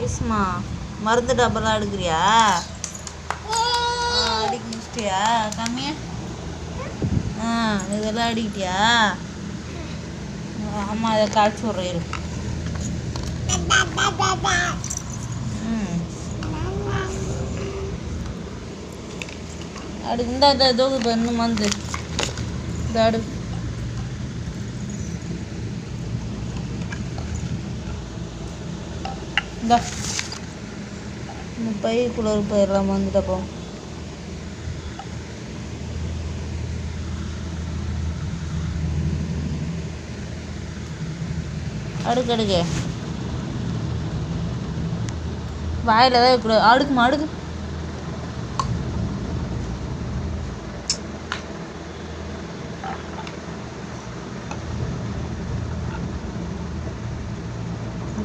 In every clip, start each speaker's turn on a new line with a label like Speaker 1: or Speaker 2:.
Speaker 1: ஏசுமா மருந்து டப்பெல்லாம் எடுக்கிறியா? அடிக்க முடிச்சிட்டியா? கம்மியா ஆ இதெல்லாம் அடிக்கிட்டியா? அம்மா இதை காய்ச்சி விட்றேன் ம். அடு இந்த இந்த இதோ இப்போ இன்னும் வந்து இந்த அடு. இந்த. இந்த பைக்குள்ள போயிடலாம் வந்துட்டப்போ அடுக்கு அடுக்கு. வாயில் தான் இப்படி அடுக்குமா அடுக்கு.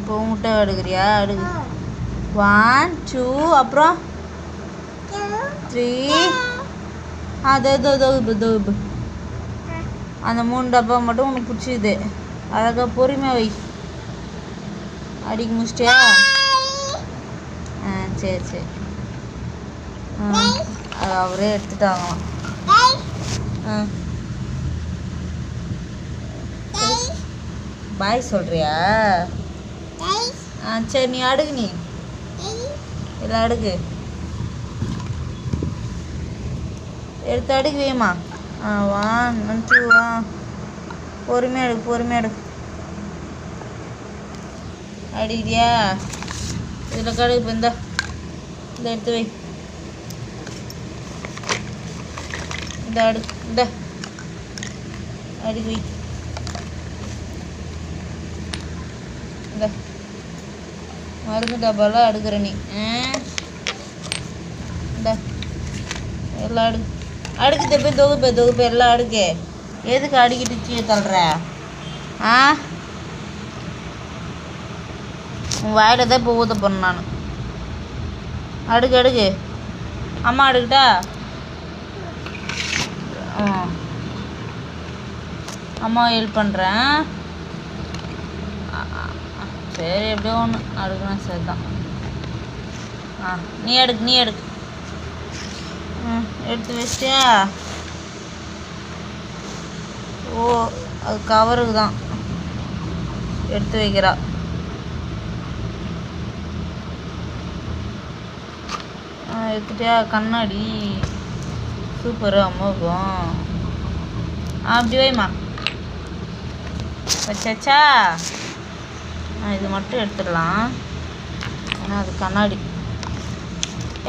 Speaker 1: இப்போ முட்டை எடுக்கிறியா அடுக்கு. ஒன் டூ அப்புறம்? த்ரீ அது இதோ இதோ இப்போ அந்த மூணு டப்பா மட்டும் உனக்கு பிடிச்சிது. அழகாக பொறுமையாக வை. அடிக்க முடிச்சிட்டியா? ஆ சரி சரி. ஆ அது அவரே எடுத்துட்டாங்களாம். ஆ. பாய் சொல்கிறியா சரி நீ அடுக்கு நீ. இல்லை அடுக்கு எடுத்து அடுக்கு வேமா ஆ வா ஒன் டூ ஆ பொறுமையாக எடுக்கு பொறுமையாக எடுக்கு அடிக்கிறியா? இதில் கடுகு இப்போ இந்த. இந்த எடுத்து வை. இந்த அடு இந்த. அடுக்கு வை. இந்த. மருந்து டப்பாலாம் அடுக்கிற நீ. எல்லாம் அடுக்கு அடுக்கு தப்பி தொகுப்பு தொகுப்பு எல்லாம் அடுக்கு. எதுக்கு அடுக்கிட்டு கீழே தள்ளுற? ஆ? உன் வாயில் தான் இப்போ ஊற்ற போறேன் நான். அடுக்கு அடுக்கு. அம்மா அடுக்கிட்டா ஆ. அம்மா ஹெல்ப் பண்ணுறேன் சரி எப்படியோ ஒன்று அடுக்கணும் சரி தான் ஆ நீ எடுக்கு நீ எடுக்கு. ம் எடுத்து வச்சிட்டியா? ஓ அது கவருக்கு தான். எடுத்து வைக்கிறா. எடுத்துட்டியா? கண்ணாடி. சூப்பர் அம்மாவுக்கும் ஆ அப்படி வைமா வச்சாச்சா? இது மட்டும் எடுத்துடலாம். ஏன்னா அது கண்ணாடி.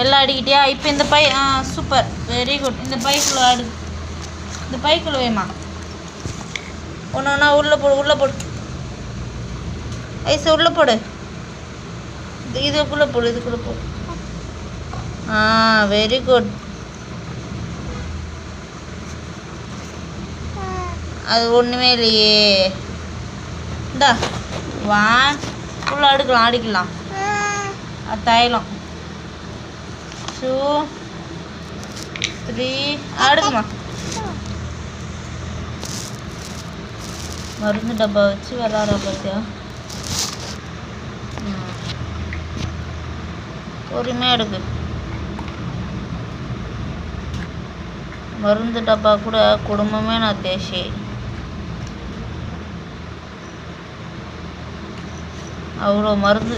Speaker 1: எல்லாம் அடிக்கிட்டியா? இப்போ இந்த பை ஆ சூப்பர் வெரி குட் இந்த பைக்குள்ள அடு. இந்த பைக்குள்ள வேமா ஒன்று ஒன்றா உள்ளே போடு உள்ளே போடு. ஐசு உள்ளே போடு. இது இதுக்குள்ளே போடு இதுக்குள்ளே போடு. ஆ வெரி குட் அது ஒன்றுமே இல்லையே. இந்தா. வா. உள்ள அடுக்கலாம் அடிக்கலாம் தைலம். டூ த்ரீ அடுக்குமா மருந்து டப்பா வச்சு விளாட்ற பார்த்தியா பொறுமையாக எடுக்கு மருந்து டப்பா கூட குடும்பமே நான் தேசி அவ்வளோ மருந்து.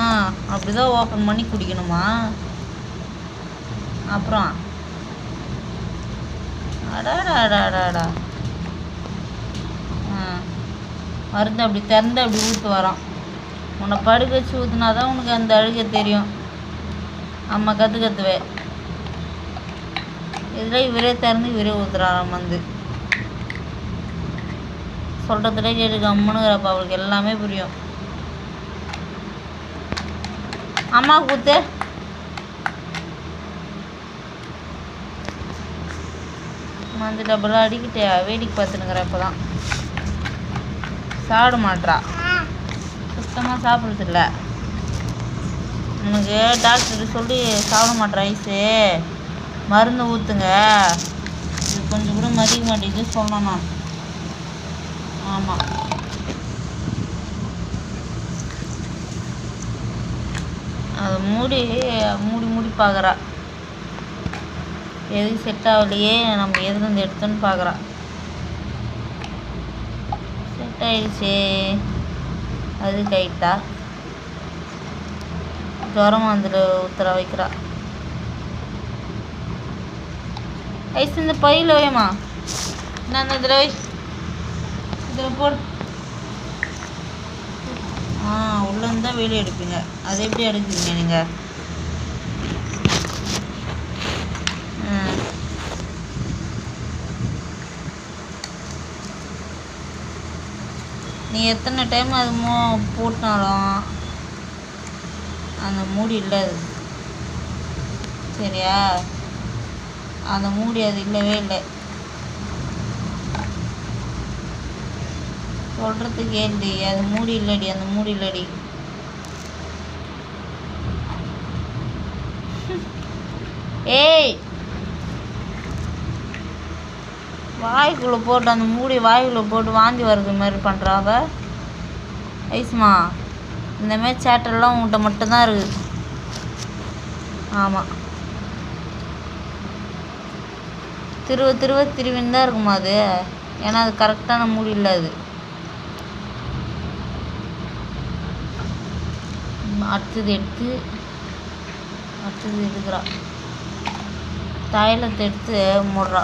Speaker 1: ஆ அப்படி தான் ஓப்பன் பண்ணி குடிக்கணுமா? அப்புறம். அடாடா அடாடாடா ஆ மருந்து அப்படி திறந்து அப்படி ஊற்று வரோம் உன்னை படுக்க வச்சு ஊற்றுனா தான் உனக்கு அந்த அழுகை தெரியும். அம்மா கற்று கற்றுவே இதில் இவரே திறந்து இவரே ஊற்றுறாராம் வந்து சொல்கிறதுலே கேட்டு கம்முனுங்கிறப்ப அவளுக்கு எல்லாமே புரியும். அம்மா கூத்து. மந்து டபுளாக அடிக்கிட்டே வேடிக்கை பார்த்துனுங்கிற இப்போ தான் சாப்பிட மாட்றா. சுத்தமாக சாப்பிட்றதில்ல. உனக்கு டாக்டர் சொல்லி சாப்பிட மாட்றா ஐஸு. மருந்து ஊற்றுங்க இது கொஞ்சம் கூட மதிக்க மாட்டேங்குது சொல்லணும் நான். ஆமாம் அது மூடி மூடி மூடி பார்க்குறா எதுக்கு செட் ஆகலையே நம்ம எதுலேருந்து எடுத்தோன்னு பார்க்குறா செட் ஆயிடுச்சு. அது கைட்டா ஜுரம் வந்துட்டு ஊத்துற வைக்கிறா. ஐஸ் இந்த பையில் வைமா நான் அந்த தடவை இதில் போட். ஆ உள்ளேருந்து வெளியே எடுப்பீங்க. அதை எப்படி எடுப்பீங்க நீங்கள் நீ எத்தனை டைம் அது மூ போட்டாலும் அந்த மூடி இல்லை அது. சரியா? அந்த மூடி அது இல்லவே இல்லை. சொல்கிறதுக்கு ஏண்டி அது மூடி இல்லடி அந்த மூடி இல்லடி. ஏய்! வாய்க்குள்ளே போட்டு அந்த மூடி வாய்க்குள்ளே போட்டு வாந்தி வர்றது மாதிரி பண்ணுறாவ ஐஸ்மா இந்தமாரி சேட்டெல்லாம் உன்கிட்ட மட்டும்தான் இருக்குது ஆமாம் திருவ திருவ திருவின்னு தான் இருக்குமா அது? ஏன்னா அது கரெக்டான மூடி இல்லை அது. அடுத்தது எடுத்து அடுத்தது எடுக்கிறா. தைலத்தை எடுத்து முடுறா.